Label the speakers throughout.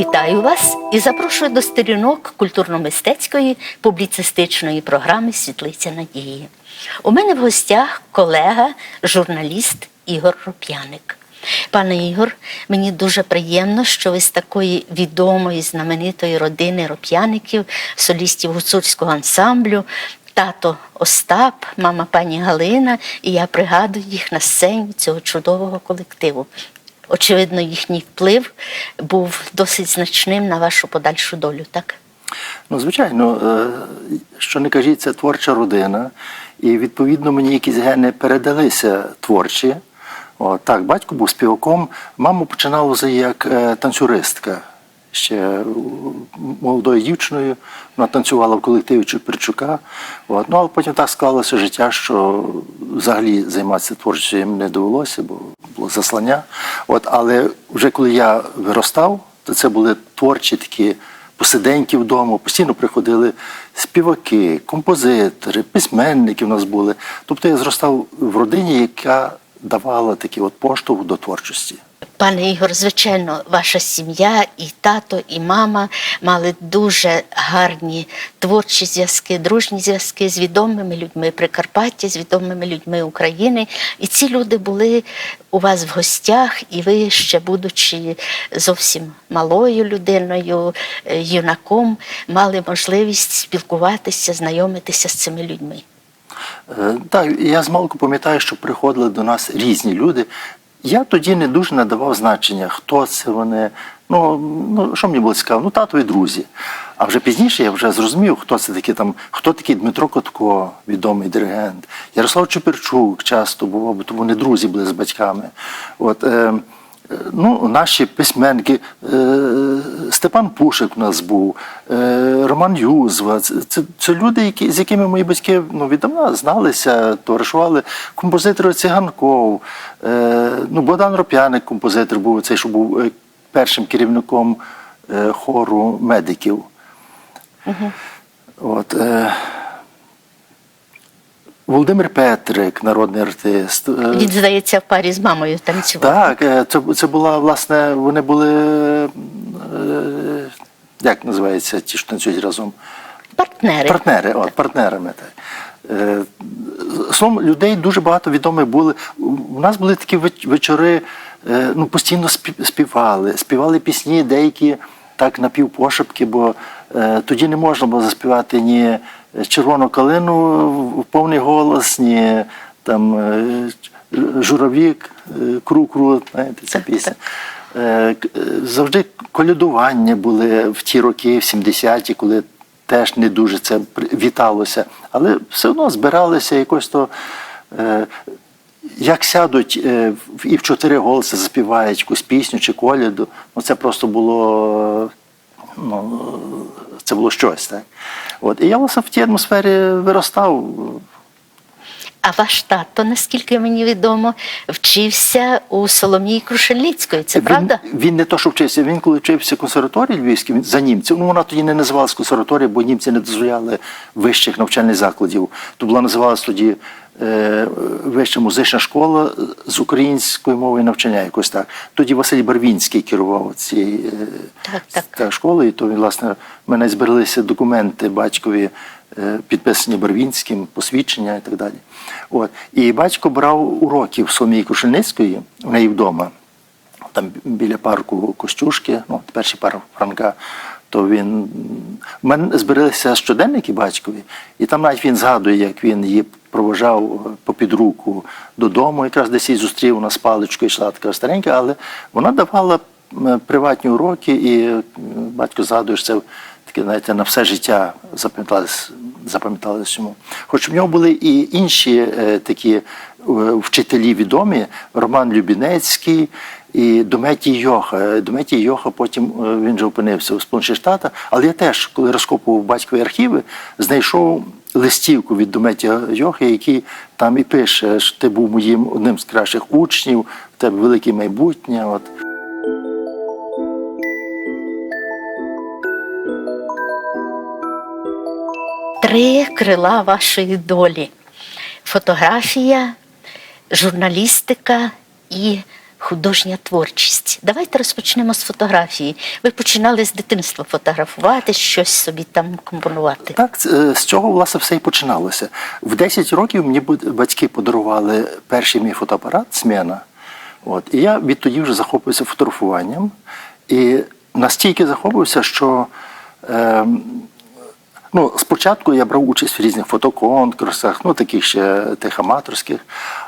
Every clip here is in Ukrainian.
Speaker 1: Вітаю вас і запрошую до сторінок культурно-мистецької публіцистичної програми Світлиця Надії. У мене в гостях колега, журналіст Ігор Руп'яник. Пане Ігор, мені дуже приємно, що ви з такої відомої, знаменитої родини роп'яників, солістів гуцульського ансамблю, тато Остап, мама пані Галина, і я пригадую їх на сцені цього чудового колективу. Очевидно, їхній вплив був досить значним на вашу подальшу долю, так?
Speaker 2: Ну, звичайно, е, що не кажіть, це творча родина, і відповідно мені якісь гени передалися творчі. О, так, батько був співаком, мама починала як е, танцюристка. Ще молодою дівчиною вона танцювала в колективі Чуперчука. От. Ну, але потім так склалося життя, що взагалі займатися творчістю їм не довелося, бо було заслання. От, але вже коли я виростав, то це були творчі такі посиденьки вдома, постійно приходили співаки, композитори, письменники в нас були. Тобто я зростав в родині, яка давала такий от поштовх до творчості.
Speaker 1: Пане Ігор, звичайно, ваша сім'я, і тато, і мама мали дуже гарні творчі зв'язки, дружні зв'язки з відомими людьми Прикарпаття, з відомими людьми України. І ці люди були у вас в гостях, і ви, ще будучи зовсім малою людиною, е, юнаком, мали можливість спілкуватися, знайомитися з цими людьми.
Speaker 2: Е, Так, я змалку пам'ятаю, що приходили до нас різні люди. Я тоді не дуже надавав значення, хто це вони. Ну, ну що мені було цікаво? Ну, татові друзі. А вже пізніше я вже зрозумів, хто це такі там, хто такий Дмитро Котко, відомий диригент, Ярослав Чуперчук часто бував, бо тому вони друзі були з батьками. От, Е, Ну, наші письменники, е, Степан Пушик у нас був, е, Роман Юзва. Це, це, люди, які, з якими мої батьки ну, віддавна зналися, товаришували. Композитор Циганков, е, ну, Богдан Роп'яник, композитор був цей, що був першим керівником хору медиків. От, е, Володимир Петрик, народний артист. е,
Speaker 1: Він, здається, в парі з мамою танцював.
Speaker 2: так, е, це, це була, власне, вони були, е, як називається, ті, що танцюють разом?
Speaker 1: Партнери.
Speaker 2: Партнери, от, партнерами. Так. Словом, людей дуже багато відомих були. У нас були такі вечори, ну, постійно співали, співали пісні, деякі так напівпошепки, бо тоді не можна було заспівати ні червону калину в- повний голос, ні там е, журавік, е, кру-кру, знаєте, ця пісня. Е, Завжди колядування були в ті роки, в 70-ті, коли теж не дуже це віталося. Але все одно збиралися якось то. Як сядуть і в чотири голоси заспівають якусь пісню чи коляду, ну це просто було, ну, це було щось. Так? От. І я власне в тій атмосфері виростав.
Speaker 1: А ваш тато, наскільки мені відомо, вчився у Соломії Крушельницької. Це
Speaker 2: він,
Speaker 1: правда?
Speaker 2: Він не то, що вчився, він коли вчився в консерваторії Львівській, він за німців. Ну вона тоді не називалась консерваторія, бо німці не дозволяли вищих навчальних закладів. То була називалась тоді вища музична школа з української мови навчання, якось так. Тоді Василь Барвінський керував цією е,
Speaker 1: Так, так.
Speaker 2: школою, то він, власне, в мене збереглися документи батькові, е, підписані Барвінським, посвідчення і так далі. От. І батько брав уроки в Соломії Крушельницької, в неї вдома, там біля парку Костюшки, ну, перший парк Франка. То він в мене збереглися щоденники батькові, і там навіть він згадує, як він її провожав попід руку додому, якраз десь її зустрів вона з паличкою, йшла така старенька, але вона давала приватні уроки, і батько згадує, що це таке, знаєте, на все життя запам'яталось, запам'яталось йому. Хоч в нього були і інші е, такі е, вчителі відомі, Роман Любінецький і Дометій Йоха. Дометій Йоха потім е, він же опинився у Сполучених Штатах, але я теж, коли розкопував батькові архіви, знайшов листівку від Дометія Йохи, який там і пише, що ти був моїм одним з кращих учнів, в тебе велике майбутнє. От.
Speaker 1: Три крила вашої долі: фотографія, журналістика і художня творчість. Давайте розпочнемо з фотографії. Ви починали з дитинства фотографувати, щось собі там компонувати.
Speaker 2: Так, з- е, цього власне все і починалося. В 10 років мені батьки подарували перший мій фотоапарат Смена. От, і я відтоді вже захопився фотографуванням. І настільки захопився, що е, ну, спочатку я брав участь в різних фотоконкурсах, ну таких ще тих аматорських,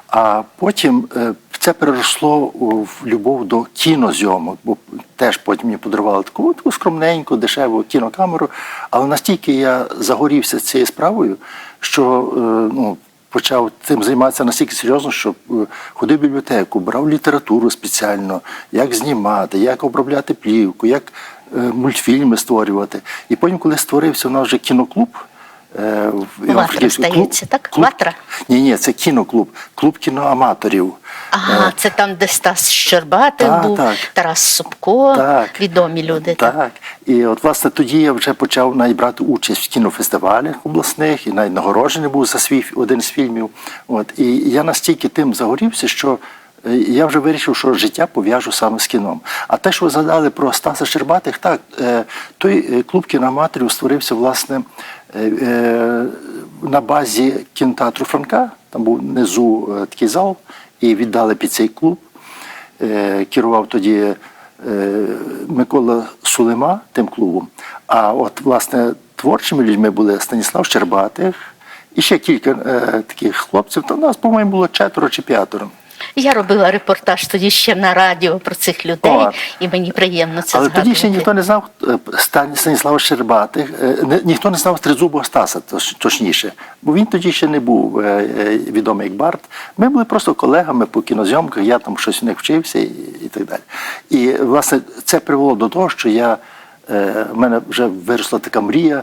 Speaker 2: а потім е, це переросло в любов до кінозйомок, бо теж потім мені подарували таку, таку скромненьку, дешеву кінокамеру. Але настільки я загорівся цією справою, що е, ну, почав цим займатися настільки серйозно, що е, ходив в бібліотеку, брав літературу спеціально, як знімати, як обробляти плівку, як е, мультфільми створювати. І потім, коли створився у нас вже кіноклуб. Е,
Speaker 1: Ватра, здається, так? Ватра?
Speaker 2: Ні, ні, це кіноклуб, клуб кіноаматорів.
Speaker 1: Ага,
Speaker 2: Е,
Speaker 1: це там, де Стас Щербатий
Speaker 2: Так,
Speaker 1: був,
Speaker 2: так.
Speaker 1: Тарас Собко,
Speaker 2: Так.
Speaker 1: відомі люди.
Speaker 2: Так. І от власне тоді я вже почав навіть брати участь в кінофестивалях обласних і навіть нагороджений був за свій один з фільмів. От і я настільки тим загорівся, що е, я вже вирішив, що життя пов'яжу саме з кіном. А те, що ви згадали про Стаса Щербатих, так той клуб кіноаматорів створився власне на базі кінотеатру Франка. Там був внизу е, такий зал, і віддали під цей клуб. Е, керував тоді е, Микола Сулима тим клубом. А от, власне, творчими людьми були Станіслав Щербатих і ще кілька е, таких хлопців. То нас, по-моєму, було четверо чи п'ятеро.
Speaker 1: Я робила репортаж тоді ще на радіо про цих людей,
Speaker 2: О.
Speaker 1: і мені приємно це
Speaker 2: Але
Speaker 1: згадувати.
Speaker 2: тоді ще ніхто не знав е, Станіслава Щербатих, е, ніхто не знав Тризубого Стаса, точніше, бо він тоді ще не був е, відомий як Барт. Ми були просто колегами по кінозйомках, я там щось у них вчився і, і так далі. І власне це привело до того, що я, в мене вже виросла така мрія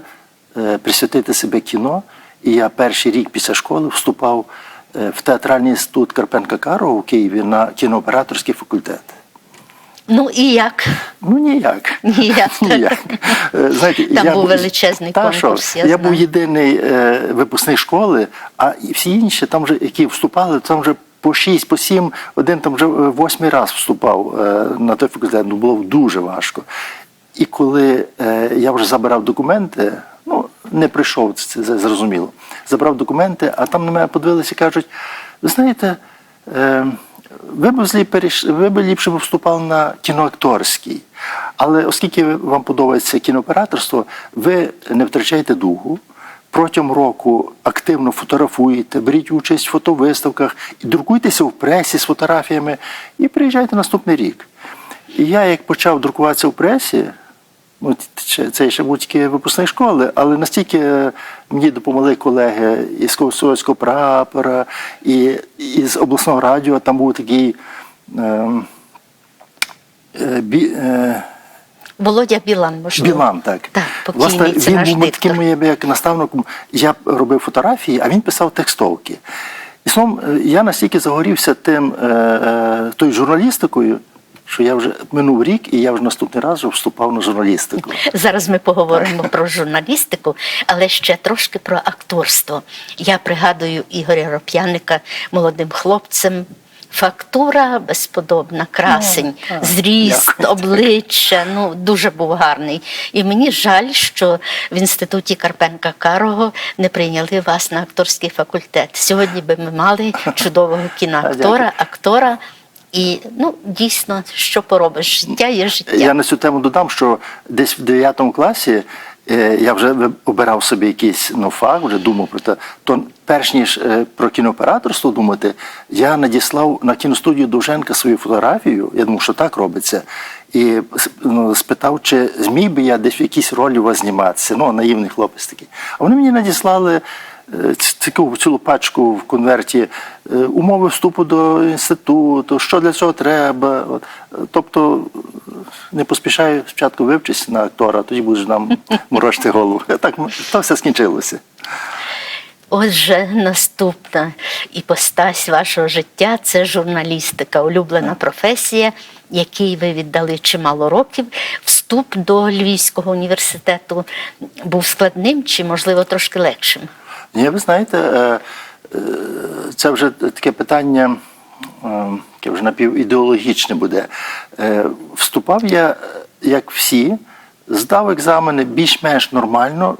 Speaker 2: присвятити себе кіно. І я перший рік після школи вступав в театральний інститут Карпенка Карого у Києві на кінооператорський факультет.
Speaker 1: Ну і як?
Speaker 2: Ну ніяк.
Speaker 1: Ніяк.
Speaker 2: ніяк. Е, Знаєте,
Speaker 1: Там
Speaker 2: я
Speaker 1: був величезний
Speaker 2: Та
Speaker 1: конкурс,
Speaker 2: що,
Speaker 1: я
Speaker 2: я, був єдиний е, випускник школи, а всі інші, там вже, які вступали, там вже по шість, по сім, один там вже е, восьмий раз вступав е, на той факультет. Ну, було дуже важко. І коли е, я вже забирав документи, ну не прийшов, це, зрозуміло. Забрав документи, а там на мене подивилися і кажуть: ви знаєте, е, ви б злі перейш- ви б ліпше вступали на кіноакторський. Але оскільки вам подобається кінооператорство, ви не втрачаєте духу. Протягом року активно фотографуєте, беріть участь в фотовиставках і друкуйтеся в пресі з фотографіями і приїжджайте наступний рік. І я, як почав друкуватися в пресі, ну, це- ще був тільки випускник школи, але настільки е, мені допомогли колеги із Ковсовського прапора, і, і з обласного радіо, там був такий. ем, е, бі, е,
Speaker 1: Володя Білан, можливо.
Speaker 2: Білан, так.
Speaker 1: Так,
Speaker 2: Власне,
Speaker 1: це
Speaker 2: він
Speaker 1: наш
Speaker 2: був
Speaker 1: диктор.
Speaker 2: таким моїм як наставником. Я робив фотографії, а він писав текстовки. І е, я настільки загорівся тим, е, е, тою журналістикою, що я вже минув рік, і я вже наступний раз вже вступав на журналістику.
Speaker 1: Зараз ми поговоримо про журналістику, але ще трошки про акторство. Я пригадую Ігоря Роп'яника молодим хлопцем. Фактура безподобна, красень,
Speaker 2: Ну, так,
Speaker 1: зріст,
Speaker 2: дякую.
Speaker 1: обличчя. Ну дуже був гарний. І мені жаль, що в інституті Карпенка Карого не прийняли вас на акторський факультет. Сьогодні би ми мали чудового кіноактора, актора. І ну дійсно, що поробиш? Життя є життя.
Speaker 2: Я на цю тему додам, що десь в 9 класі е, я вже обирав собі якийсь ну, фах, вже думав про те. То перш ніж е, про кінооператорство думати, я надіслав на кіностудію Довженка свою фотографію. Я думав, що так робиться. І ну, спитав, чи зміг би я десь в якійсь ролі у вас зніматися. Ну, наївний хлопець такий. А вони мені надіслали е, ц- таку цілу пачку в конверті е, умови вступу до інституту, що для цього треба. Е, Тобто не поспішаю спочатку вивчитися на актора, тоді будеш нам морочити голову. Так то все скінчилося.
Speaker 1: Отже, наступна іпостась вашого життя це журналістика, улюблена професія, якій ви віддали чимало років. Вступ до Львівського університету був складним чи, можливо, трошки легшим?
Speaker 2: Ні, ви знаєте, е, е, це вже таке питання яке вже напівідеологічне буде. Е, Вступав я, як всі, здав екзамени більш-менш нормально.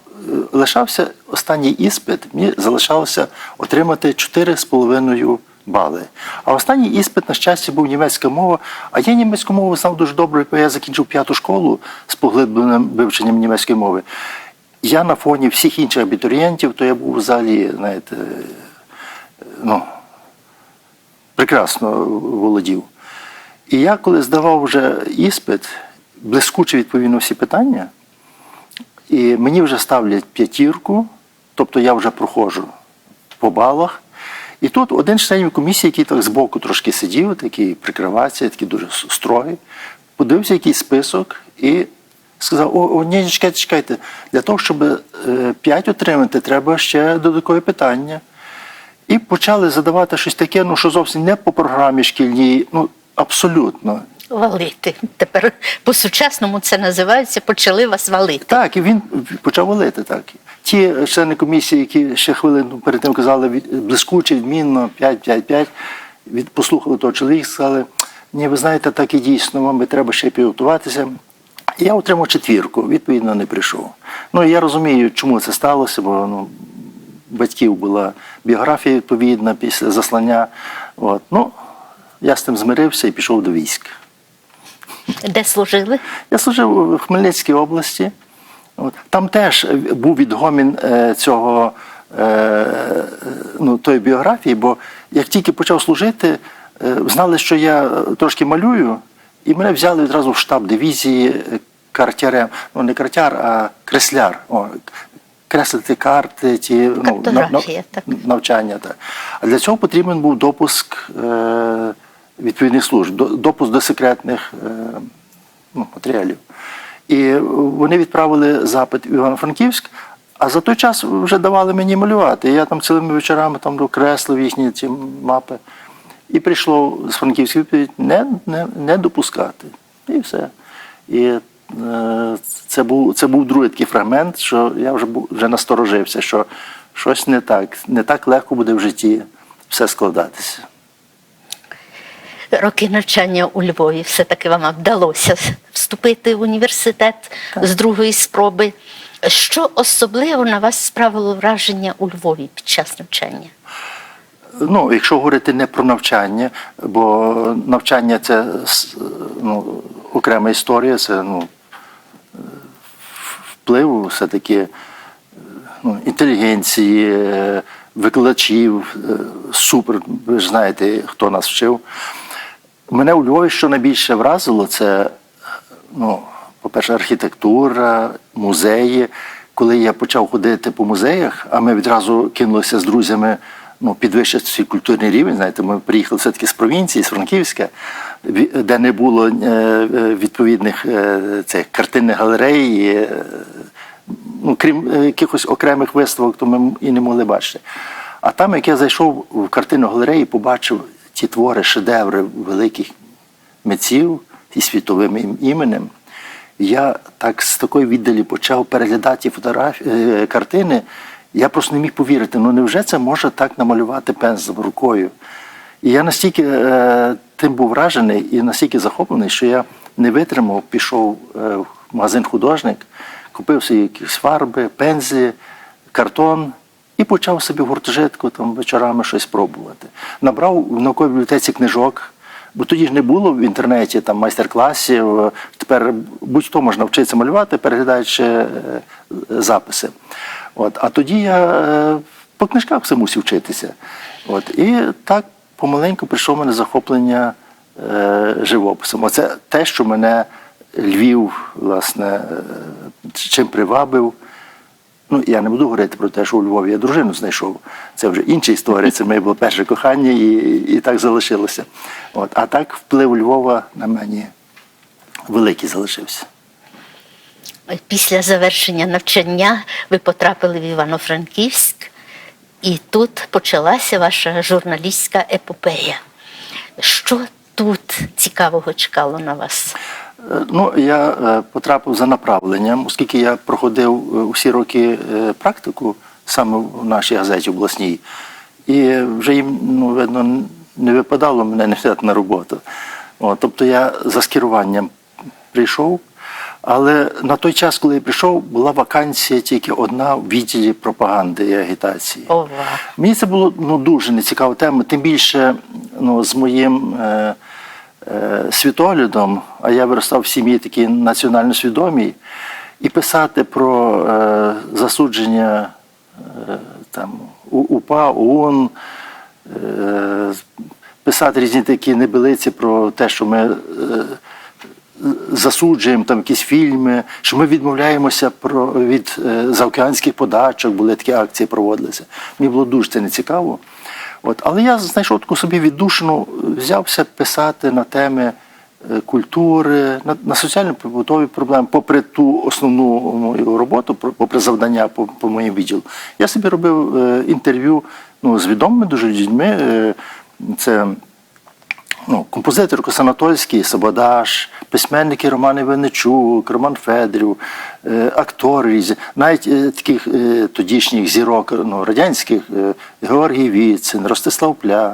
Speaker 2: Лишався останній іспит, мені залишалося отримати 4,5 бали. А останній іспит, на щастя, був німецька мова. А я німецьку мову знав дуже добре, бо я закінчив п'яту школу з поглибленим вивченням німецької мови. Я на фоні всіх інших абітурієнтів, то я був взагалі, знаєте, ну, прекрасно володів. І я, коли здавав вже іспит, блискуче відповів на всі питання, і мені вже ставлять п'ятірку, тобто я вже проходжу по балах. І тут один членів комісії, який так збоку трошки сидів, такий прикривався, такий дуже строгий, подивився якийсь список і сказав: О, о ні, чекайте, чекайте, для того, щоб е, п'ять отримати, треба ще додаткові питання. І почали задавати щось таке, ну що зовсім не по програмі шкільній, ну абсолютно.
Speaker 1: Валити. Тепер по-сучасному це називається почали вас валити.
Speaker 2: Так, і він почав валити так. Ті члени комісії, які ще хвилину перед тим казали блискуче, відмінно, 5-5-5, від, послухали того чоловіка, і сказали, ні, ви знаєте, так і дійсно, вам треба ще підготуватися. Я отримав четвірку, відповідно, не прийшов. Ну я розумію, чому це сталося, бо ну, батьків була біографія відповідна після заслання. От. Ну, я з тим змирився і пішов до військ.
Speaker 1: Де служили?
Speaker 2: Я служив у Хмельницькій області. От. Там теж був відгомін е, цього е, ну, тої біографії, бо як тільки почав служити, е, знали, що я трошки малюю, і мене взяли відразу в штаб дивізії картярем. Ну, не картяр, а кресляр. О, креслити карти, ті ну,
Speaker 1: так.
Speaker 2: навчання. Так. А для цього потрібен був допуск е, відповідних служб, допуск до секретних е, ну, матеріалів. І вони відправили запит в Івано-Франківськ, а за той час вже давали мені малювати. І я там цілими вечорами там докреслив їхні ці мапи. І прийшло з Франківської відповідь не, не, не допускати. І все. І це, був, це був другий такий фрагмент, що я вже, був, вже насторожився, що щось не так, не так легко буде в житті все складатися.
Speaker 1: Роки навчання у Львові все-таки вам вдалося вступити в університет з другої спроби. Що особливо на вас справило враження у Львові під час навчання?
Speaker 2: Ну, якщо говорити не про навчання, бо навчання це ну, окрема історія, це ну, вплив все-таки е, ну, інтелігенції, е, викладачів, е, супер, ви ж знаєте, хто нас вчив. Мене у Львові що найбільше вразило, це, ну, по-перше, архітектура, музеї. Коли я почав ходити по музеях, а ми відразу кинулися з друзями ну, підвищити свій культурний рівень. Знаєте, ми приїхали все-таки з провінції, з Франківська, де не було е, е, відповідних е, цих картинних галерей. ну, крім якихось окремих виставок, то ми і не могли бачити. А там, як я зайшов в картинну галерею, побачив ті твори, шедеври великих митців зі світовим іменем, я так з такої віддалі почав переглядати фотографії, картини. Я просто не міг повірити, ну невже це може так намалювати пензлем рукою? І я настільки тим був вражений і настільки захоплений, що я не витримав, пішов е, в магазин художник, купив собі якісь фарби, пензлі, картон і почав собі в гуртожитку там вечорами щось пробувати. Набрав в науковій бібліотеці книжок. Бо тоді ж не було в інтернеті там майстер-класів. Тепер будь-хто можна вчитися малювати, переглядаючи е, записи. От. А тоді я е, по книжках все мусив вчитися. От. І так помаленьку прийшло в мене захоплення е, живописом. Оце те, що мене Львів, власне, е, чим привабив. Ну, я не буду говорити про те, що у Львові я дружину знайшов. Це вже інша історія. Це моє було перше кохання і, і так залишилося. От. А так вплив Львова на мені великий залишився.
Speaker 1: Після завершення навчання ви потрапили в Івано-Франківськ, і тут почалася ваша журналістська епопея. Що тут цікавого чекало на вас?
Speaker 2: Е, Ну, я е, потрапив за направленням, оскільки я проходив е, усі роки практику саме в нашій газеті обласній. І вже їм, ну, видно, не випадало мене не взяти на роботу. От, тобто я за скеруванням прийшов, але на той час, коли я прийшов, була вакансія тільки одна в відділі пропаганди і агітації.
Speaker 1: Ова.
Speaker 2: Мені це було ну, дуже нецікава тема, тим більше ну, з моїм е, е, світоглядом, а я виростав в сім'ї такій національно свідомій, і писати про е, засудження е, там, УПА, ОУН, е, писати різні такі небелиці про те, що ми. Е, засуджуємо там якісь фільми, що ми відмовляємося про, від е, заокеанських подачок, були такі акції проводилися. Мені було дуже це нецікаво. От, але я знайшов таку собі віддушину, взявся писати на теми е, культури, на, на соціально-побутові проблеми, попри ту основну мою роботу, попри завдання по, по моїм відділу. Я собі робив е, інтерв'ю ну, з відомими дуже людьми. Е, це ну, композитор Косанатольський, Сабодаш, письменники Роман Іваничук, Роман Федорів, е, актори різні, навіть е, таких е, тодішніх зірок ну, радянських е, Георгій Віцин, Ростислав Плят,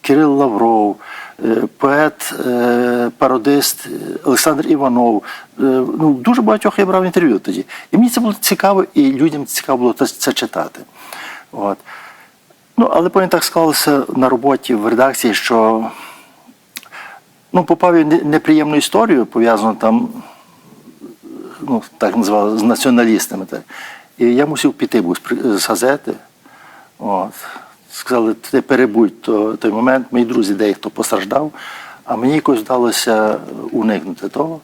Speaker 2: Кирил Лавров, е, поет, е, пародист е, Олександр Іванов. Ну, дуже багатьох я брав інтерв'ю тоді. І мені це було цікаво, і людям цікаво було це читати. От. Ну, але потім так склалося на роботі в редакції, що ну, попав в неприємну історію, пов'язану там, ну, так називали, з націоналістами. Так. І я мусив піти був з газети. От. Сказали, ти перебудь то, той момент. Мої друзі деяхто постраждав, а мені якось вдалося уникнути того.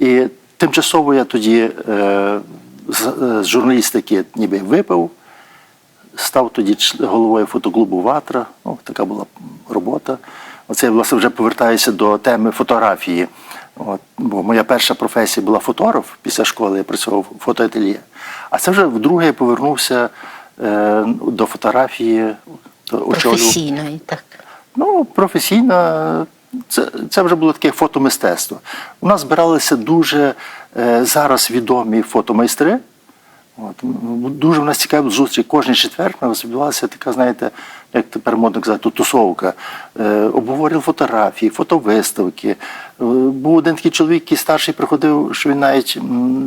Speaker 2: І тимчасово я тоді е, з, е, з журналістики ніби випив, став тоді головою фотоклубу Ватра. Ну, така була робота. Оце я власне вже повертаюся до теми фотографії. От, бо моя перша професія була фотограф після школи, я працював в фотоательє. А це вже вдруге я повернувся е, до фотографії. то очолював-
Speaker 1: Професійної, так.
Speaker 2: Ну, професійна, це, це вже було таке фотомистецтво. У нас збиралися дуже е, зараз відомі фотомайстри. От, дуже в нас цікаві зустрічі. Кожен четвер у нас відбувалася така, знаєте, як тепер модно казати, тусовка. Е, обговорювали фотографії, фотовиставки. Е, був один такий чоловік, який старший приходив, що він навіть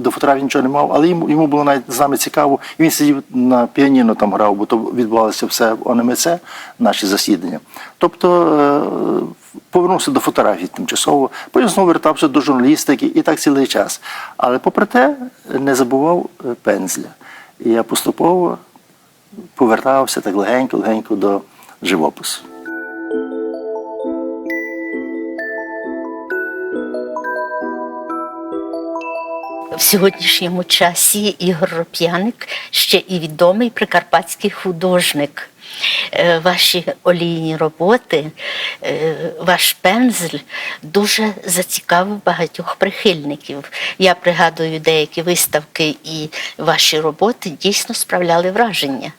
Speaker 2: до фотографії нічого не мав, але йому, йому було навіть з нами цікаво. І він сидів на піаніно там грав, бо то відбувалося все в ОНМЦ, наші засідання. Тобто е, повернувся до фотографії тимчасово, потім знову вертався до журналістики і так цілий час. Але попри те не забував пензля. І я поступово повертався так легенько-легенько до живопису.
Speaker 1: В сьогоднішньому часі Ігор Роп'яник ще і відомий прикарпатський художник. Е, Ваші олійні роботи, е, ваш пензль дуже зацікавив багатьох прихильників. Я пригадую деякі виставки і ваші роботи дійсно справляли враження.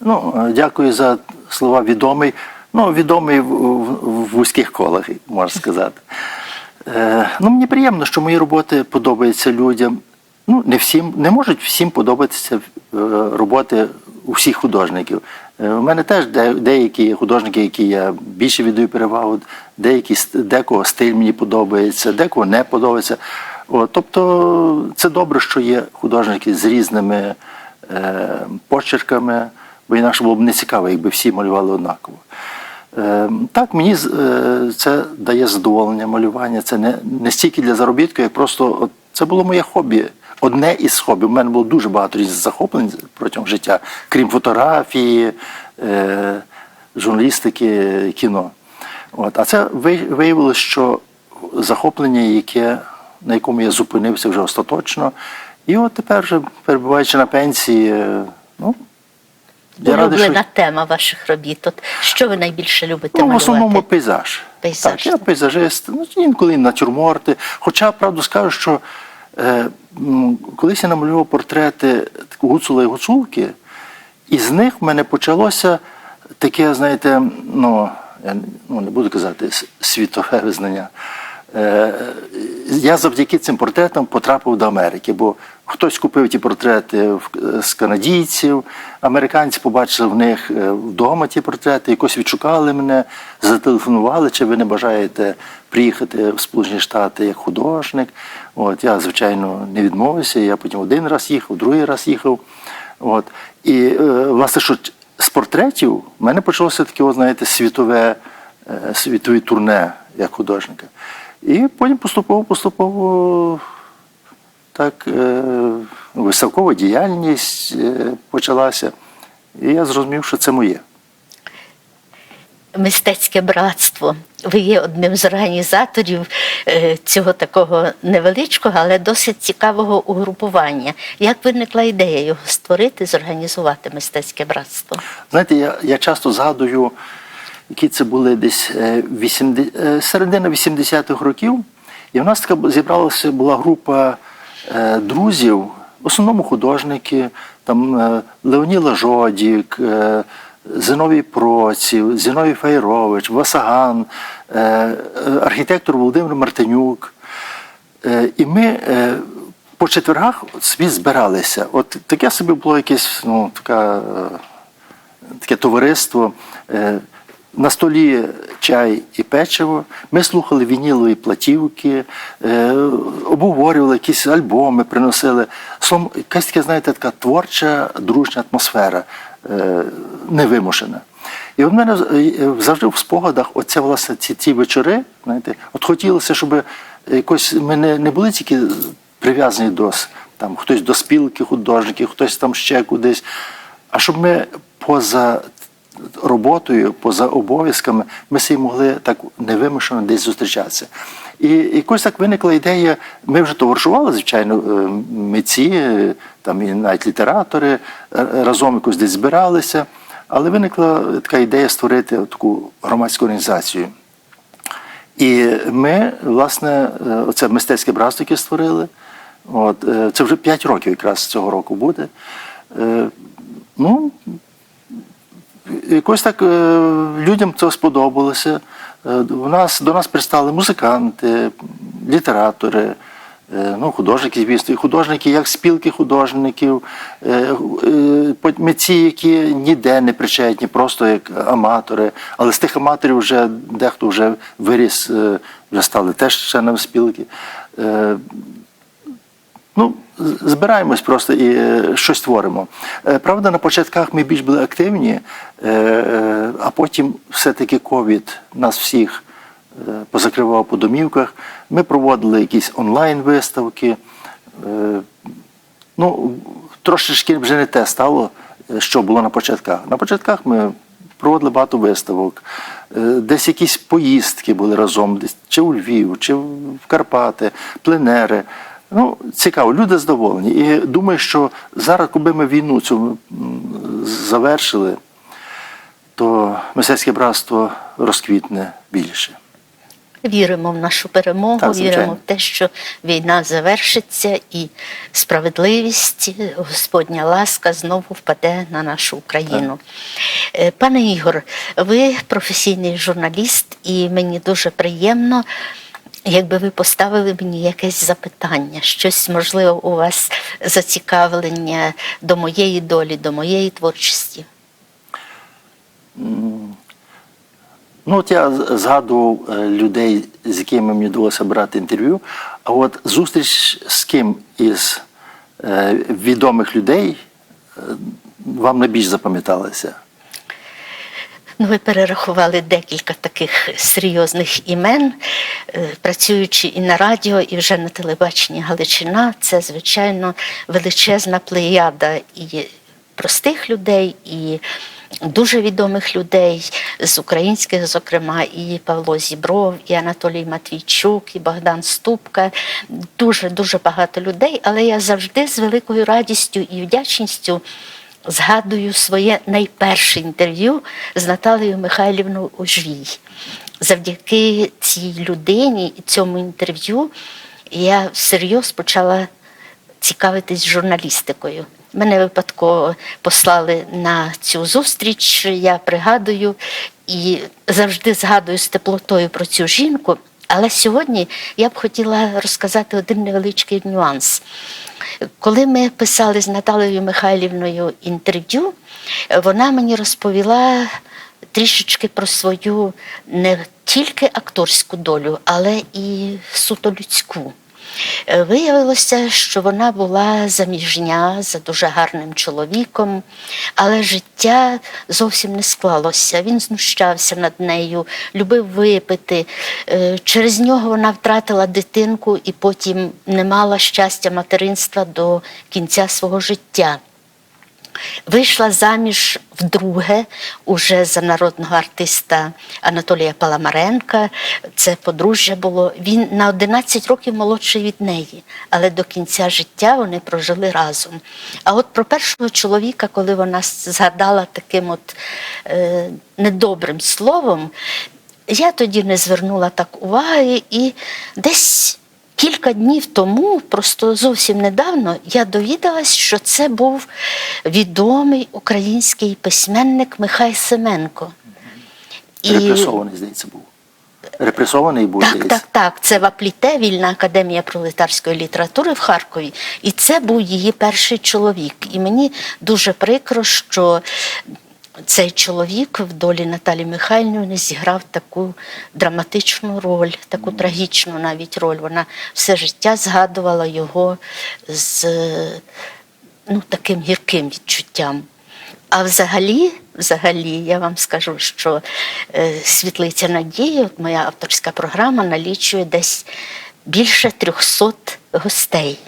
Speaker 2: Ну, е, дякую за слова відомий. Ну, відомий в, в, в вузьких колах, можна сказати. Е, ну, мені приємно, що мої роботи подобаються людям. Ну, не всім, не можуть всім подобатися е, роботи у всіх художників. Е, у мене теж де, деякі художники, які я більше віддаю перевагу, деякі, декого стиль мені подобається, декого не подобається. От, тобто це добре, що є художники з різними е, почерками, бо інакше було б не цікаво, якби всі малювали однаково. Е, Так, мені е, це дає задоволення малювання. Це не, не стільки для заробітку, як просто це було моє хобі. Одне із хобі. У мене було дуже багато різних захоплень протягом життя, крім фотографії, е, журналістики, кіно. От. А це ви- виявилось, що захоплення, яке, на якому я зупинився вже остаточно. І от тепер, перебуваючи на пенсії, ну,
Speaker 1: Улюблена тема ваших робіт. От що ви найбільше любите
Speaker 2: Ну, в основному пейзаж.
Speaker 1: Пейзаж,
Speaker 2: Так, я пейзажист, ну, інколи натюрморти. Хоча, правду скажу, що е, колись я намалював портрети Гуцула і Гуцулки, і з них в мене почалося таке, знаєте, ну, я ну, не буду казати світове визнання. Е, Я завдяки цим портретам потрапив до Америки, бо хтось купив ті портрети з канадійців, американці побачили в них е, вдома ті портрети, якось відшукали мене, зателефонували, чи ви не бажаєте приїхати в Сполучені Штати як художник. От я, звичайно, не відмовився. Я потім один раз їхав, другий раз їхав. От. І е, власне, що з портретів в мене почалося таке, от, знаєте, світове, е, світове турне як художника. І потім поступово, поступово так е, виставкова діяльність е, почалася. І я зрозумів, що це моє.
Speaker 1: Мистецьке братство. Ви є одним з організаторів е, цього такого невеличкого, але досить цікавого угрупування. Як виникла ідея його створити, зорганізувати мистецьке братство?
Speaker 2: Знаєте, я, я часто згадую, які це були десь е, 80, е, середина 80-х років, і в нас така зібралася була група е, друзів, в основному художники, там е, Леоніла Жодік, е, Зиновій Проців, Зіновій Файрович, Васаган, е, е, архітектор Володимир Мартинюк. Е, І ми е, по четвергах собі збиралися. От таке собі було якесь, ну, така, е, таке товариство. На столі чай і печиво. Ми слухали вінілові платівки, е, обговорювали якісь альбоми, приносили. Словом, якась така, знаєте, така творча, дружня атмосфера, е, невимушена. І от мене е, завжди в спогадах оце, власне, ці, ці вечори, знаєте, от хотілося, щоб якось ми не, не були тільки прив'язані до там, хтось до спілки художників, хтось там ще кудись, а щоб ми поза роботою, поза обов'язками, ми собі могли так невимушено десь зустрічатися. І якось так виникла ідея, ми вже товаришували, звичайно, е, митці, е, там і навіть літератори е, разом якось десь збиралися, але виникла така ідея створити таку громадську організацію. І ми, власне, оце мистецьке братство, яке створили. От, це вже 5 років якраз цього року буде. Ну, якось так е, людям це сподобалося. Е, У нас, до нас пристали музиканти, літератори, е, ну, художники, звісно, художники, як спілки художників, е, е, митці, які ніде не причетні, просто як аматори. Але з тих аматорів вже дехто вже виріс, е, вже стали теж членами спілки. Е, Ну, збираємось просто і е, щось творимо. Е, Правда, на початках ми більш були активні, е, а потім все-таки ковід нас всіх позакривав по домівках. Ми проводили якісь онлайн-виставки. Ну, трошечки вже не те стало, що було на початках. На початках ми проводили багато виставок, десь якісь поїздки були разом, десь чи у Львів, чи в Карпати, пленери. Ну, цікаво, люди задоволені. І думаю, що зараз, коли ми війну цю завершили, то мистецьке братство розквітне більше.
Speaker 1: Віримо в нашу перемогу,
Speaker 2: Так,
Speaker 1: віримо в те, що війна завершиться і справедливість, Господня ласка знову впаде на нашу Україну. Е, Пане Ігор, ви професійний журналіст, і мені дуже приємно. Якби ви поставили мені якесь запитання, щось можливо у вас зацікавлення до моєї долі, до моєї творчості.
Speaker 2: Ну, от я згадував е, людей, з якими мені довелося брати інтерв'ю. А от зустріч з ким із е, відомих людей е, вам найбільш запам'яталася?
Speaker 1: Ну, ви перерахували декілька таких серйозних імен, Е, працюючи і на радіо, і вже на телебаченні Галичина, це, звичайно, величезна плеяда і простих людей, і дуже відомих людей з українських, зокрема, і Павло Зібров, і Анатолій Матвійчук, і Богдан Ступка. Дуже дуже багато людей, але я завжди з великою радістю і вдячністю згадую своє найперше інтерв'ю з Наталією Михайлівною Ожвій. Завдяки цій людині і цьому інтерв'ю я всерйоз почала цікавитись журналістикою. Мене випадково послали на цю зустріч, я пригадую і завжди згадую з теплотою про цю жінку. Але сьогодні я б хотіла розказати один невеличкий нюанс. Коли ми писали з Наталею Михайлівною інтерв'ю, вона мені розповіла трішечки про свою не тільки акторську долю, але і суто людську. Е, Виявилося, що вона була заміжня за дуже гарним чоловіком, але життя зовсім не склалося. Він знущався над нею, любив випити. Е, Через нього вона втратила дитинку і потім не мала щастя материнства до кінця свого життя. Вийшла заміж вдруге уже за народного артиста Анатолія Паламаренка. Це подружжя було. Він на 11 років молодший від неї, але до кінця життя вони прожили разом. А от про першого чоловіка, коли вона згадала таким от е, недобрим словом, я тоді не звернула так уваги і десь. Кілька днів тому, просто зовсім недавно, я довідалась, що це був відомий український письменник Михай Семенко.
Speaker 2: Репресований, здається, був. Репресований був,
Speaker 1: Так,
Speaker 2: здається.
Speaker 1: так, так. Це в Апліте, Вільна академія пролетарської літератури в Харкові. І це був її перший чоловік. І мені дуже прикро, що цей чоловік в долі Наталі Михайлівни зіграв таку драматичну роль, таку трагічну навіть роль. Вона все життя згадувала його з ну, таким гірким відчуттям. А взагалі, взагалі, я вам скажу, що е, світлиця надії, моя авторська програма налічує десь більше 300 гостей.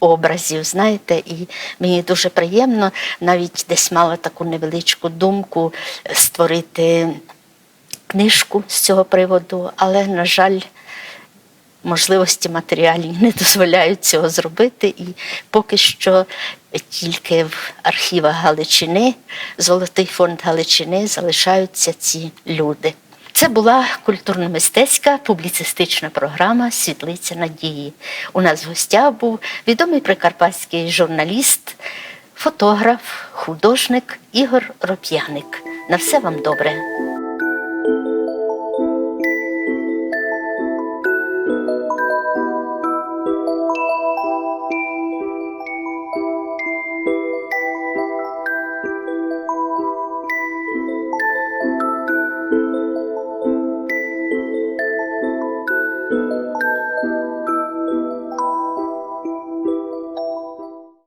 Speaker 1: Образів, знаєте, і мені дуже приємно навіть десь мала таку невеличку думку е, створити книжку з цього приводу, але, на жаль, можливості матеріальні не дозволяють цього зробити. І поки що тільки в архівах Галичини, Золотий фонд Галичини залишаються ці люди. Це була культурно-мистецька публіцистична програма Світлиця надії. У нас в гостях був відомий прикарпатський журналіст, фотограф, художник Ігор Роп'яник. На все вам добре.